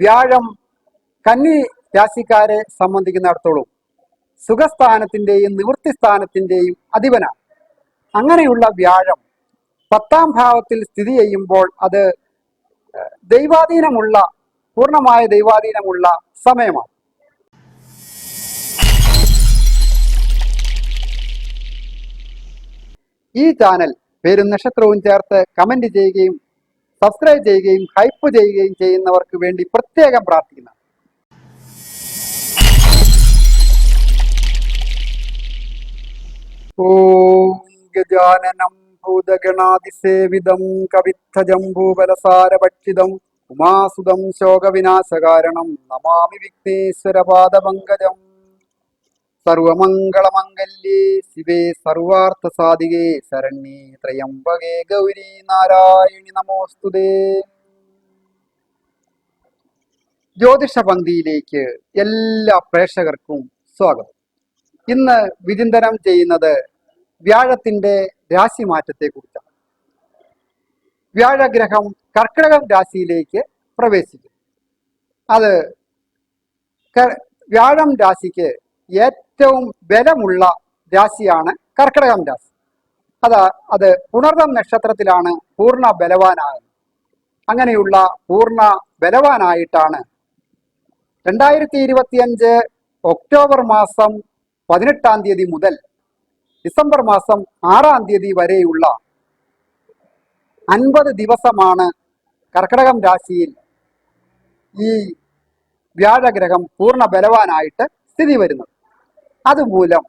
വ്യാഴം കന്നി രാശിക്കാരെ സംബന്ധിക്കുന്നിടത്തോളം സുഖസ്ഥാനത്തിന്റെയും നിവൃത്തി സ്ഥാനത്തിന്റെയും അധിപനാണ് അങ്ങനെയുള്ള വ്യാഴം പത്താം ഭാവത്തിൽ സ്ഥിതി ചെയ്യുമ്പോൾ അത് ദൈവാധീനമുള്ള പൂർണമായ ദൈവാധീനമുള്ള സമയമാണ്. ഈ ചാനൽ പേരും നക്ഷത്രവും ചേർത്ത് കമന്റ് ചെയ്യുകയും സബ്സ്ക്രൈബ് ചെയ്യുകയും ഹൈപ്പ് ചെയ്യുകയും ചെയ്യുന്നവർക്ക് വേണ്ടി പ്രത്യേകം പ്രാർത്ഥിക്കുന്നു. ഓം ഗജാനനം ഭൂതഗണാതിസേവിതം കവിത്തജംബൂബലസാരഭക്ഷിതം ഉമാസുതം ശോകവിനാശകാരണം. നമാമി വിഘ്നേശ്വരപാദപങ്കജം. സർവമംഗളമംഗല്യേ ശിവേ സർവാർത്ഥ സാധികേ ശരണ്യേ ത്രയംബകേ ഗൗരി നാരായണി നമോസ്തുതേ. ജ്യോതിഷ പങ്ക്തിയിലേക്ക് എല്ലാ പ്രേക്ഷകർക്കും സ്വാഗതം. ഇന്ന് വിചിന്തനം ചെയ്യുന്നത് വ്യാഴത്തിന്റെ രാശി മാറ്റത്തെ കുറിച്ചാണ് വ്യാഴഗ്രഹം കർക്കിടകം രാശിയിലേക്ക് പ്രവേശിക്കും അത് വ്യാഴം രാശിക്ക് ഏറ്റവും ബലമുള്ള രാശിയാണ് കർക്കിടകം രാശി. അത് അത് പുണർദം നക്ഷത്രത്തിലാണ് പൂർണ ബലവാനായത്. അങ്ങനെയുള്ള പൂർണ ബലവാനായിട്ടാണ് രണ്ടായിരത്തി ഇരുപത്തിയഞ്ച് ഒക്ടോബർ മാസം പതിനെട്ടാം തീയതി മുതൽ ഡിസംബർ മാസം ആറാം തീയതി വരെയുള്ള അൻപത് ദിവസമാണ് കർക്കിടകം രാശിയിൽ ഈ വ്യാഴഗ്രഹം പൂർണ ബലവാനായിട്ട് സ്ഥിതി വരുന്നത്. അതുമൂലം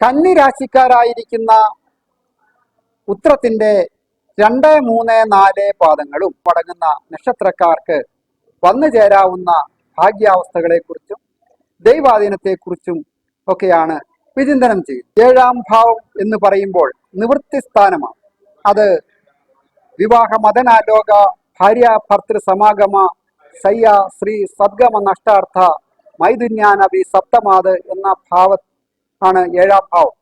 കന്നി രാശിക്കാരായിരിക്കുന്ന ഉത്രത്തിന്റെ രണ്ട് മൂന്ന് നാല് പാദങ്ങളും അടങ്ങുന്ന നക്ഷത്രക്കാർക്ക് വന്നു ചേരാവുന്ന ഭാഗ്യാവസ്ഥകളെക്കുറിച്ചും ദൈവാധീനത്തെക്കുറിച്ചും ഒക്കെയാണ് വിചിന്തനം ചെയ്യുന്നത്. ഏഴാം ഭാവം എന്ന് പറയുമ്പോൾ നിവൃത്തി സ്ഥാനമാണ്. അത് വിവാഹ മതനാലോക ഭാര്യ ഭർത്തൃ സമാഗമ ശയ്യ ശ്രീ സദ്ഗമ നഷ്ടാർത്ഥ മൈതുന്യാനവി സപ്തമാത് എന്ന ഭാവ ആണ് ഏഴാം ഭാവം.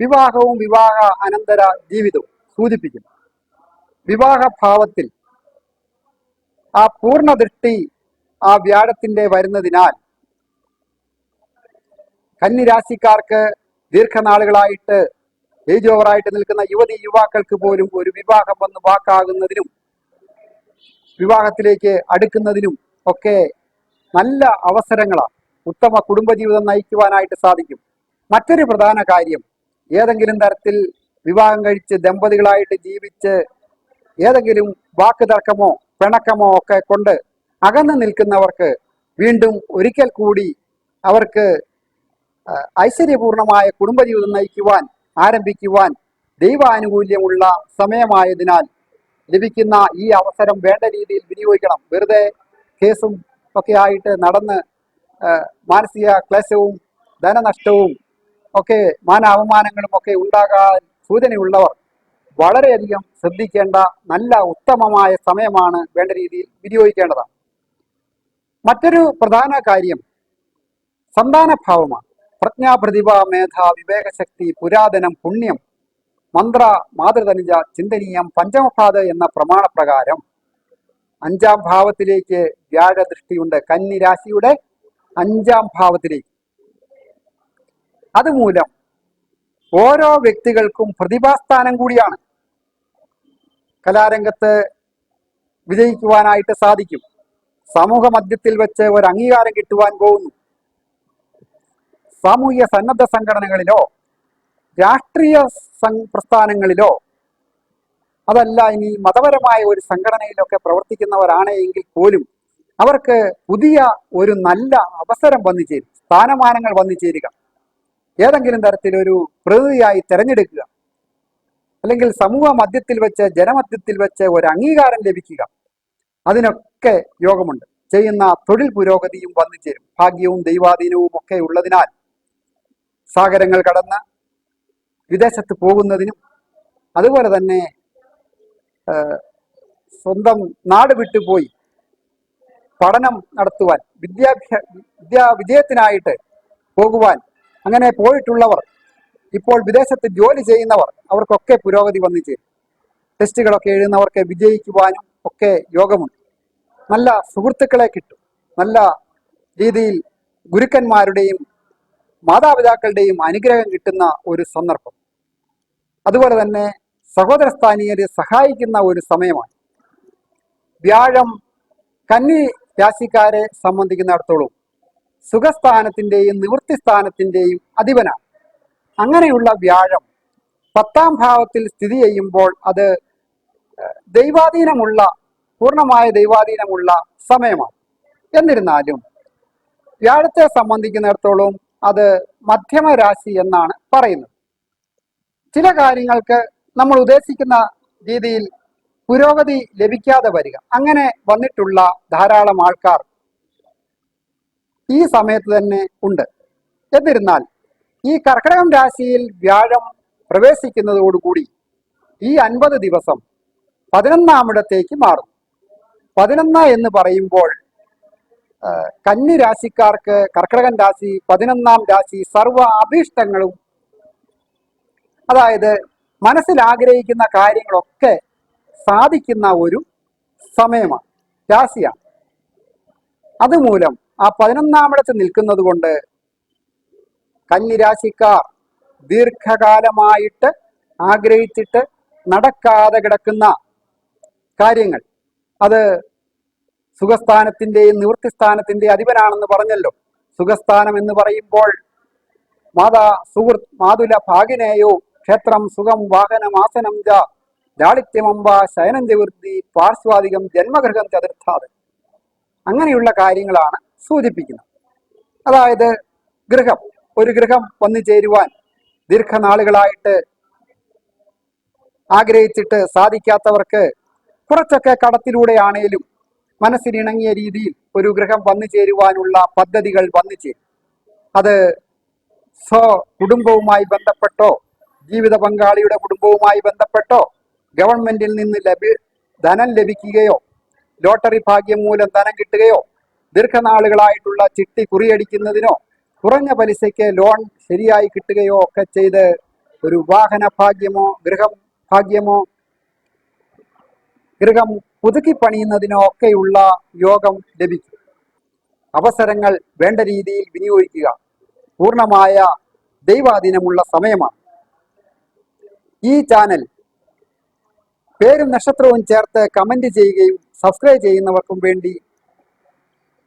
വിവാഹവും വിവാഹ അനന്തര ജീവിതവും സൂചിപ്പിക്കുന്നു. വിവാഹ ഭാവത്തിൽ ആ പൂർണ ദൃഷ്ടി ആ വ്യാഴത്തിന്റെ വരുന്നതിനാൽ കന്നിരാശിക്കാർക്ക് ദീർഘനാളുകളായിട്ട് ഏജ് ഓവറായിട്ട് നിൽക്കുന്ന യുവതി യുവാക്കൾക്ക് പോലും ഒരു വിവാഹം വന്ന് വാക്കാകുന്നതിനും വിവാഹത്തിലേക്ക് അടുക്കുന്നതിനും ഒക്കെ നല്ല അവസരങ്ങളാണ് ഉത്തമ കുടുംബജീവിതം നയിക്കുവാനായിട്ട് സാധിക്കും. മറ്റൊരു പ്രധാന കാര്യം ഏതെങ്കിലും തരത്തിൽ വിവാഹം കഴിച്ച് ദമ്പതികളായിട്ട് ജീവിച്ച് ഏതെങ്കിലും വാക്ക് തർക്കമോ പിണക്കമോ ഒക്കെ കൊണ്ട് അകന്നു നിൽക്കുന്നവർക്ക് വീണ്ടും ഒരിക്കൽ കൂടി അവർക്ക് ഐശ്വര്യപൂർണമായ കുടുംബജീവിതം നയിക്കുവാൻ ആരംഭിക്കുവാൻ ദൈവാനുകൂല്യമുള്ള സമയമായതിനാൽ ലഭിക്കുന്ന ഈ അവസരം വേണ്ട രീതിയിൽ വിനിയോഗിക്കണം. വെറുതെ കേസും ഒക്കെ ആയിട്ട് നടന്ന് മാനസിക ക്ലേശവും ധനനഷ്ടവും ഒക്കെ മാന അപമാനങ്ങളും ഒക്കെ ഉണ്ടാകാൻ സൂചനയുള്ളവർ വളരെയധികം ശ്രദ്ധിക്കേണ്ട നല്ല ഉത്തമമായ സമയമാണ് വേണ്ട രീതിയിൽ വിനിയോഗിക്കേണ്ടതാണ്. മറ്റൊരു പ്രധാന കാര്യം സന്താനഭാവമാണ്. പ്രജ്ഞാപ്രതിഭ മേധ വിവേകശക്തി പുരാതനം പുണ്യം മന്ത്ര മാതൃതനിജ ചിന്തനീയം പഞ്ചമപാത എന്ന പ്രമാണപ്രകാരം അഞ്ചാം ഭാവത്തിലേക്ക് വ്യാഴദൃഷ്ടിയുണ്ട് കന്നി രാശിയുടെ അഞ്ചാം ഭാവത്തിലേക്ക്. അതുമൂലം ഓരോ വ്യക്തികൾക്കും പ്രതിഭാസ്ഥാനം കൂടിയാണ്. കലാരംഗത്ത് വിജയിക്കുവാനായിട്ട് സാധിക്കും. സമൂഹ മധ്യത്തിൽ വെച്ച് ഒരു അംഗീകാരം കിട്ടുവാൻ പോകുന്നു. സാമൂഹ്യ സന്നദ്ധ സംഘടനകളിലോ രാഷ്ട്രീയ പ്രസ്ഥാനങ്ങളിലോ അതല്ല ഇനി മതപരമായ ഒരു സംഘടനയിലൊക്കെ പ്രവർത്തിക്കുന്നവരാണ് എങ്കിൽ പോലും അവർക്ക് പുതിയ ഒരു നല്ല അവസരം വന്നു ചേരും സ്ഥാനമാനങ്ങൾ വന്നു ചേരുക. ഏതെങ്കിലും തരത്തിലൊരു പ്രതിനിധിയായി തിരഞ്ഞെടുക്കുക. അല്ലെങ്കിൽ സമൂഹ മധ്യത്തിൽ വെച്ച് ജനമധ്യത്തിൽ വെച്ച് ഒരു അംഗീകാരം ലഭിക്കുക. അതിനൊക്കെ യോഗമുണ്ട്. ചെയ്യുന്ന തൊഴിൽ പുരോഗതിയും വന്നു ചേരും. ഭാഗ്യവും ദൈവാധീനവും ഒക്കെ ഉള്ളതിനാൽ സാഗരങ്ങൾ കടന്ന് വിദേശത്ത് പോകുന്നതിനും അതുപോലെ തന്നെ സ്വന്തം നാട് വിട്ടുപോയി പഠനം നടത്തുവാൻ വിദ്യാഭ്യാ വിദ്യാ വിജയത്തിനായിട്ട് പോകുവാൻ. അങ്ങനെ പോയിട്ടുള്ളവർ ഇപ്പോൾ വിദേശത്ത് ജോലി ചെയ്യുന്നവർ അവർക്കൊക്കെ പുരോഗതി വന്നു ചേരും. ടെസ്റ്റുകളൊക്കെ എഴുതുന്നവർക്ക് വിജയിക്കുവാനും ഒക്കെ യോഗമുണ്ട്. നല്ല സുഹൃത്തുക്കളെ കിട്ടും. നല്ല രീതിയിൽ ഗുരുക്കന്മാരുടെയും മാതാപിതാക്കളുടെയും അനുഗ്രഹം കിട്ടുന്ന ഒരു സന്ദർഭം. അതുപോലെ തന്നെ സഹോദരസ്ഥാനീയരെ സഹായിക്കുന്ന ഒരു സമയമാണ്. വ്യാഴം കന്നി രാശിക്കാരെ സംബന്ധിക്കുന്നിടത്തോളം സുഖസ്ഥാനത്തിന്റെയും നിവൃത്തിസ്ഥാനത്തിന്റെയും അധിപനാണ്. അങ്ങനെയുള്ള വ്യാഴം പത്താം ഭാവത്തിൽ സ്ഥിതി ചെയ്യുമ്പോൾ അത് ദൈവാധീനമുള്ള പൂർണമായ ദൈവാധീനമുള്ള സമയമാണ്. എന്നിരുന്നാലും വ്യാഴത്തെ സംബന്ധിക്കുന്നിടത്തോളം അത് മധ്യമ രാശി എന്നാണ് പറയുന്നത്. ചില കാര്യങ്ങൾക്ക് നമ്മൾ ഉദ്ദേശിക്കുന്ന രീതിയിൽ പുരോഗതി ലഭിക്കാതെ വരിക. അങ്ങനെ വന്നിട്ടുള്ള ധാരാളം ആൾക്കാർ ഈ സമയത്ത് തന്നെ ഉണ്ട്. എന്നിരുന്നാൽ ഈ കർക്കിടകം രാശിയിൽ വ്യാഴം പ്രവേശിക്കുന്നതോടുകൂടി ഈ അൻപത് ദിവസം പതിനൊന്നാമിടത്തേക്ക് മാറും. പതിനൊന്ന് എന്ന് പറയുമ്പോൾ കന്നി രാശിക്കാർക്ക് കർക്കിടകൻ രാശി പതിനൊന്നാം രാശി സർവ അഭീഷ്ടങ്ങളും അതായത് മനസ്സിൽ ആഗ്രഹിക്കുന്ന കാര്യങ്ങളൊക്കെ സാധിക്കുന്ന ഒരു സമയമാണ് രാശിയാണ്. അതുമൂലം ആ പതിനൊന്നാമിടത്ത് നിൽക്കുന്നത് കൊണ്ട് കന്നിരാശിക്കാർ ദീർഘകാലമായിട്ട് ആഗ്രഹിച്ചിട്ട് നടക്കാതെ കിടക്കുന്ന കാര്യങ്ങൾ. അത് സുഖസ്ഥാനത്തിന്റെയും നിവൃത്തി സ്ഥാനത്തിന്റെയും അധിപനാണെന്ന് പറഞ്ഞല്ലോ. സുഖസ്ഥാനം എന്ന് പറയുമ്പോൾ മാതാ സുഹൃത്ത് മാതുല ഭാഗിനേയോ ക്ഷേത്രം സുഖം വാഹനം ആസനം ജ. ലാളിത്യമമ്പ ശയനം ചവിർത്തി പാർശ്വാധികം ജന്മഗൃഹം ചതുർത്ഥാത്. അങ്ങനെയുള്ള കാര്യങ്ങളാണ് സൂചിപ്പിക്കുന്നത്. അതായത് ഗൃഹം ഒരു ഗൃഹം വന്നു ചേരുവാൻ ദീർഘനാളുകളായിട്ട് ആഗ്രഹിച്ചിട്ട് സാധിക്കാത്തവർക്ക് കുറച്ചൊക്കെ കടത്തിലൂടെയാണേലും മനസ്സിനിണങ്ങിയ രീതിയിൽ ഒരു ഗൃഹം വന്നു ചേരുവാനുള്ള പദ്ധതികൾ വന്നു ചേരും. അത് സ്വ കുടുംബവുമായി ബന്ധപ്പെട്ടോ ജീവിത പങ്കാളിയുടെ കുടുംബവുമായി ബന്ധപ്പെട്ടോ ഗവൺമെന്റിൽ നിന്ന് ലഭി ധനം ലഭിക്കുകയോ ലോട്ടറി ഭാഗ്യം മൂലം ധനം കിട്ടുകയോ ദീർഘനാളുകളായിട്ടുള്ള ചിട്ടി കുറിയടിക്കുന്നതിനോ കുറഞ്ഞ പലിശയ്ക്ക് ലോൺ ശരിയായി കിട്ടുകയോ ഒക്കെ ചെയ്ത് ഒരു വാഹന ഭാഗ്യമോ ഗൃഹം ഭാഗ്യമോ ഗൃഹം പുതുക്കി പണിയുന്നതിനോ ഒക്കെയുള്ള യോഗം ലഭിക്കും. അവസരങ്ങൾ വേണ്ട രീതിയിൽ വിനിയോഗിക്കുക. പൂർണമായ ദൈവാധീനമുള്ള സമയമാണ്. ഈ ചാനൽ പേരും നക്ഷത്രവും ചേർത്ത് കമന്റ് ചെയ്യുകയും സബ്സ്ക്രൈബ് ചെയ്യുന്നവർക്കും വേണ്ടി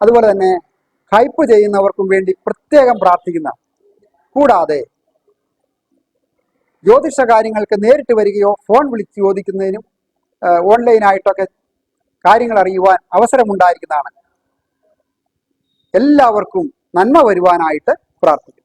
അതുപോലെ തന്നെ ഹൈപ്പ് ചെയ്യുന്നവർക്കും വേണ്ടി പ്രത്യേകം പ്രാർത്ഥിക്കുന്ന കൂടാതെ ജ്യോതിഷ കാര്യങ്ങൾക്ക് നേരിട്ട് വരികയോ ഫോൺ വിളിച്ച് ചോദിക്കുന്നതിനും ഓൺലൈനായിട്ടൊക്കെ കാര്യങ്ങൾ അറിയുവാൻ അവസരമുണ്ടായിരിക്കുന്നതാണ്. എല്ലാവർക്കും നന്മ വരുവാനായിട്ട് പ്രാർത്ഥിക്കുന്നു.